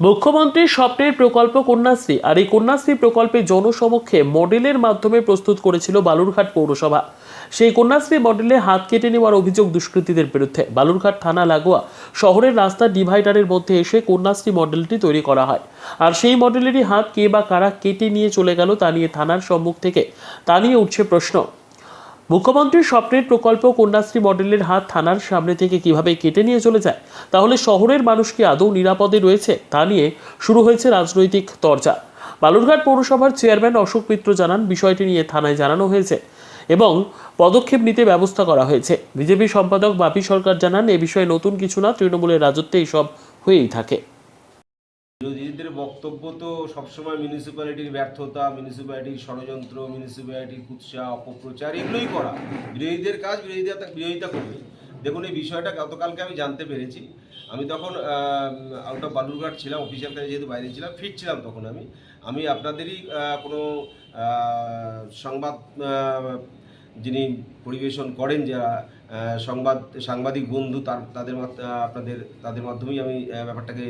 মুখ্যমন্ত্রীর স্বপ্নের প্রকল্প কন্যাশ্রী আর এই কন্যাশ্রী প্রকল্পে জনসমক্ষে মডেলের মাধ্যমে প্রস্তুত করেছিল বালুরঘাট পৌরসভা। সেই কন্যাশ্রী মডেলে হাত কেটে নেওয়ার অভিযোগ দুষ্কৃতীদের বিরুদ্ধে। বালুরঘাট থানা লাগোয়া শহরের রাস্তার ডিভাইডারের মধ্যে এসে কন্যাশ্রী মডেলটি তৈরি করা হয়। আর সেই মডেলেরই হাত কে বা কারা কেটে নিয়ে চলে গেল তা নিয়ে থানার সম্মুখ থেকে। তা নিয়ে উঠছে প্রশ্ন। মুখ্যমন্ত্রীর স্বপ্নের প্রকল্প কন্যাশ্রী মডেলের হাত থানার সামনে থেকে কীভাবে কেটে নিয়ে চলে যায়, তাহলে শহরের মানুষ কি আদৌ নিরাপদে রয়েছে, তা নিয়ে শুরু হয়েছে রাজনৈতিক তরজা। বালুরঘাট পৌরসভার চেয়ারম্যান অশোক মিত্র জানান, বিষয়টি নিয়ে থানায় জানানো হয়েছে এবং পদক্ষেপ নিতে ব্যবস্থা করা হয়েছে। বিজেপি সম্পাদক বাপি সরকার জানান, এ বিষয়ে নতুন কিছু না, তৃণমূলের রাজত্বে এইসব হয়েই থাকে। বিরোধীদের বক্তব্য তো সবসময় মিউনিসিপ্যালিটির ব্যর্থতা মিউনিসিপ্যালিটির ষড়যন্ত্র মিউনিসিপ্যালিটির কুৎসা, অপপ্রচার, এগুলোই করা। বিরোধীদের কাজ বিরোধীরা বিরোধিতা করবে। দেখুন, এই বিষয়টা গতকালকে আমি জানতে পেরেছি। আমি তখন আউট অফ বালুরঘাট ছিলাম অফিসিয়াল কাজে যেহেতু বাইরে ছিলাম, ফিরছিলাম তখন আমি। আমি আপনাদেরই কোনো সংবাদ যিনি পরিবেশন করেন যারা সংবাদ, সাংবাদিক বন্ধু, তার, তাদের আপনাদের, তাদের মাধ্যমেই আমি ব্যাপারটাকে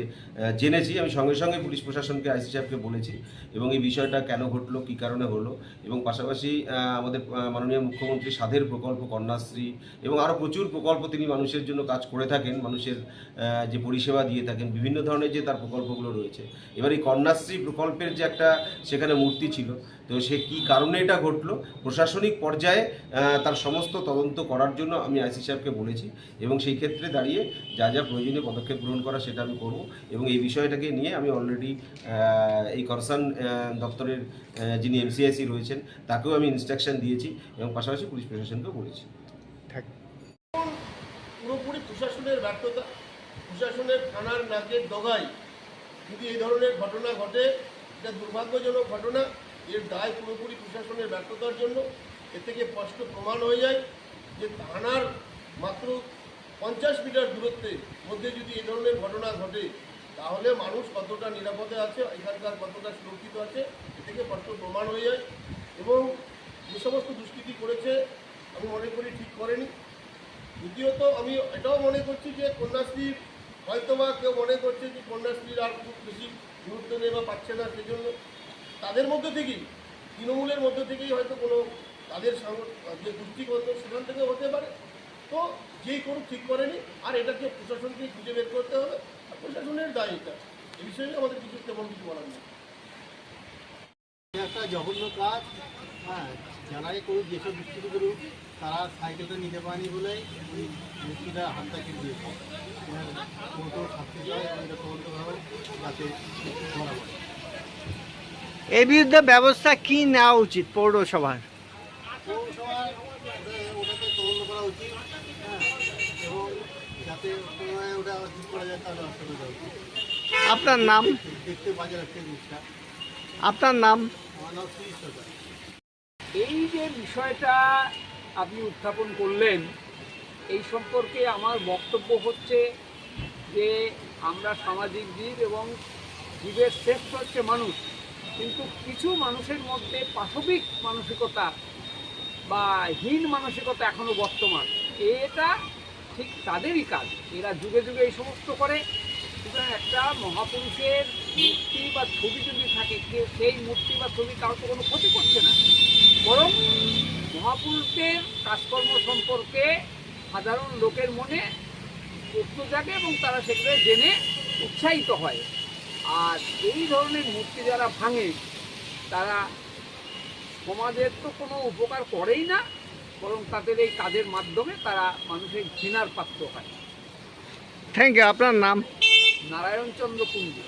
জেনেছি। আমি সঙ্গে সঙ্গে পুলিশ প্রশাসনকে, আইসি সাহেবকে বলেছি এবং এই বিষয়টা কেন ঘটলো, কী কারণে হলো এবং পাশাপাশি আমাদের মাননীয় মুখ্যমন্ত্রী সাধের প্রকল্প, কন্যাশ্রী এবং আরও প্রচুর প্রকল্প তিনি মানুষের জন্য কাজ করে থাকেন, মানুষের যে পরিষেবা দিয়ে থাকেন, বিভিন্ন ধরনের যে তার প্রকল্পগুলো রয়েছে। এবার এই কন্যাশ্রী প্রকল্পের যে একটা সেখানে মূর্তি ছিল, তো সে কী কারণে এটা ঘটলো? প্রশাসনিক পর্যায়ে তার সমস্ত তদন্ত করার জন্য আমি আইসি সাহেবকে বলেছি এবং সেই ক্ষেত্রে দাঁড়িয়ে যা যা প্রয়োজনীয় পদক্ষেপ গ্রহণ করা সেটা আমি করব এবং এই বিষয়টাকে নিয়ে আমি অলরেডি এই কনসার্ন দপ্তরের যিনি এমসিআইসি রয়েছেন তাকেও আমি ইনস্ট্রাকশন দিয়েছি এবং পাশাপাশি পুলিশ প্রশাসনকেও বলেছি। পুরোপুরি প্রশাসনের ব্যর্থতা প্রশাসনের থানার নাকের ডগায় যদি এই ধরনের ঘটনা ঘটে এটা দুর্ভাগ্যজনক ঘটনা এর দায় পুরোপুরি প্রশাসনের ব্যর্থতার জন্য। এ থেকে স্পষ্ট প্রমাণ হয়ে যায় যে থানার মাত্র পঞ্চাশ মিটার দূরত্বের মধ্যে যদি এ ধরনের ঘটনা ঘটে, তাহলে মানুষ কতটা নিরাপদে আছে, এখানকার কতটা সুরক্ষিত আছে এ থেকে স্পষ্ট প্রমাণ হয়ে যায়। এবং যে সমস্ত দুষ্কৃতি করেছে, আমি মনে করি ঠিক করেনি। দ্বিতীয়ত, আমি এটাও মনে করছি যে কন্যাশ্রীর হয়তো বা কেউ মনে করছে যে কন্যাশ্রীর আর খুব বেশি গুরুত্ব নেই বা পাচ্ছে না সেজন্য। তাদের মধ্যে থেকেই, তৃণমূলের মধ্যে থেকেই হয়তো কোনো তাদের যে দৃষ্টিকোণ সেখান থেকে হতে পারে। তো যেই করুক ঠিক করেনি আর এটাকে প্রশাসনকে খুঁজে বের করতে হবে আর প্রশাসনের দায় এটা। এই বিষয়ে আমাদের কিছু তেমন কিছু বলার নেই। একটা জঘন্য কাজ। হ্যাঁ যারাই করুক যেসব দুষ্কৃতি করুক তারা সাইকেলটা নিতে পারেনি বলে ওই ব্যক্তিটা হাতটা দিয়েছে। কোনো শাস্তি চাই তদন্ত করা যাতে ধরা বিরুদ্ধে ব্যবস্থা কি নেওয়া উচিত পৌরসভার ওটা- ওটাতে তদন্ত করা উচিত হ্যাঁ এবং যাতে পুনরায় ওটা ঠিক করা যায় তার ব্যবস্থা করা আপনার নাম? দেখতে বাজে রাখতে জিনিসটা। আপনার নাম? আমার নাম শ্রী সরকার। এই যে বিষয়টা আপনি উত্থাপন করলেন এই সম্পর্কে আমার বক্তব্য হচ্ছে যে আমরা সামাজিক জীব এবং জীবের শ্রেষ্ঠ হচ্ছে মানুষ। কিন্তু কিছু মানুষের মধ্যে পাশবিক মানসিকতা বা হীন মানসিকতা এখনও বর্তমান। এটা ঠিক তাদেরই কাজ। এরা যুগে যুগে এই সমস্ত করে। সুতরাং একটা মহাপুরুষের মূর্তি বা ছবি যদি থাকে সেই মূর্তি বা ছবি কাউকে কোনো ক্ষতি করছে না। বরং মহাপুরুষদের কাজকর্ম সম্পর্কে সাধারণ লোকের মনে প্রশ্ন জাগে এবং তারা সেগুলো জেনে উৎসাহিত হয়। আর এই ধরনের মূর্তি যারা ভাঙে, তারা সমাজের তো কোনো উপকার করেই না। বরং তাদের এই কাজের মাধ্যমে তারা মানুষের ঘৃণার পাত্র হয়। থ্যাংক ইউ আপনার নাম? নারায়ণচন্দ্র কুণ্ডু।